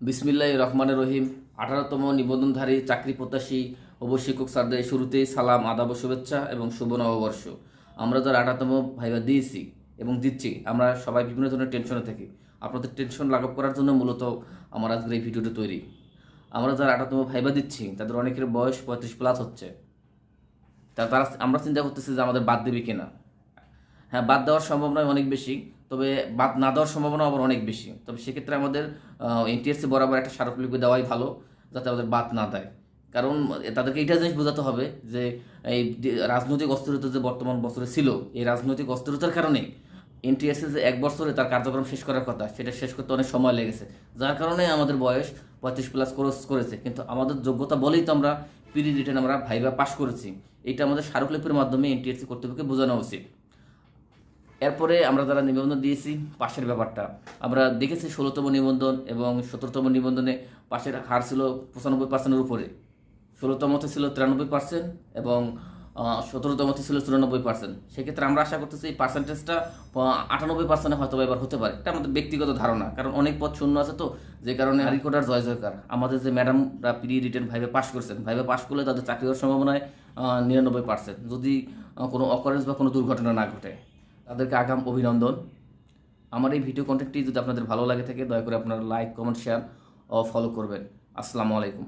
বিসমিল্লাহ রহমানের রহিম। আঠারোতম নিবন্ধনধারী, চাকরি প্রত্যাশী অবশিক্ষক স্যারদের শুরুতেই সালাম, আদাব ও শুভেচ্ছা এবং শুভ নববর্ষ। আমরা যারা আঠারোতম ভাইবা দিয়েছি এবং দিচ্ছি, আমরা সবাই বিভিন্ন ধরনের টেনশনে থাকি। আপনাদের টেনশন লাঘব করার জন্য মূলত আমার আজকের এই ভিডিওটা তৈরি। আমরা যারা আঠারোতম ভাইবা দিচ্ছি, তাদের অনেকের বয়স পঁয়ত্রিশ প্লাস হচ্ছে। তারা, আমরা চিন্তা করতেছি যে আমাদের বাদ দেবে কিনা। হ্যাঁ বাদ দেওয়ার সম্ভাবনা অনেক বেশি। তবে বাদ না দেওয়ার সম্ভাবনা আবার অনেক বেশি। তবে সেক্ষেত্রে আমাদের এনটিএসসি বরাবর একটা স্মারকলিপি দেওয়াই ভালো, যাতে আমাদের বাদ না দেয়। কারণ তাদেরকে এটা জিনিস বোঝাতে হবে যে, এই রাজনৈতিক অস্থিরতা যে বর্তমান বছরে ছিল, এই রাজনৈতিক অস্থিরতার কারণে এনটিএসসি যে এক বছরে তার কার্যক্রম শেষ করার কথা, সেটা শেষ করতে অনেক সময় লেগেছে। যার কারণে আমাদের বয়স পঁয়ত্রিশ প্লাস ক্রস করেছে। কিন্তু আমাদের যোগ্যতা বলেই তো আমরা পিরি রিটার্ন আমরা ভাইবা পাস করেছি। এটা আমাদের স্মারকলিপির মাধ্যমে এনটিএসসি কর্তৃপক্ষকে বোঝানো উচিত। এরপরে আমরা যারা নিবন্ধন দিয়েছি, পাশের ব্যাপারটা। আমরা দেখেছি ষোলোতম নিবন্ধন এবং সতেরোতম নিবন্ধনে পাশের হার ছিল পঁচানব্বই পার্সেন্টের উপরে। ষোলোতমতে ছিল তিরানব্বই পার্সেন্ট এবং সতেরোতমতে ছিল চুরানব্বই পার্সেন্ট সেক্ষেত্রে আমরা আশা করতেছি এই পার্সেন্টেজটা আটানব্বই পার্সেন্টে হয়তো এবার হতে পারে। এটা আমাদের ব্যক্তিগত ধারণা, কারণ অনেক পদ শূন্য আছে তো। যে কারণে হারিকোটার জয় জয়কার। আমাদের যে ম্যাডামরা প্রি রিটার্ন ভাইবে পাশ করছেন ভাইবে পাশ করলে তাদের চাকরি হওয়ার সম্ভাবনায় নিরানব্বই পার্সেন্ট যদি কোনো অকারেন্স বা কোনো দুর্ঘটনা না ঘটে। তাদেরকে আগাম অভিনন্দন। আমার এই ভিডিও কন্টেন্টটি যদি আপনাদের ভালো লাগে থাকে, দয়া করে আপনারা লাইক কমেন্ট শেয়ার ও ফলো করবেন। আসসালামু আলাইকুম।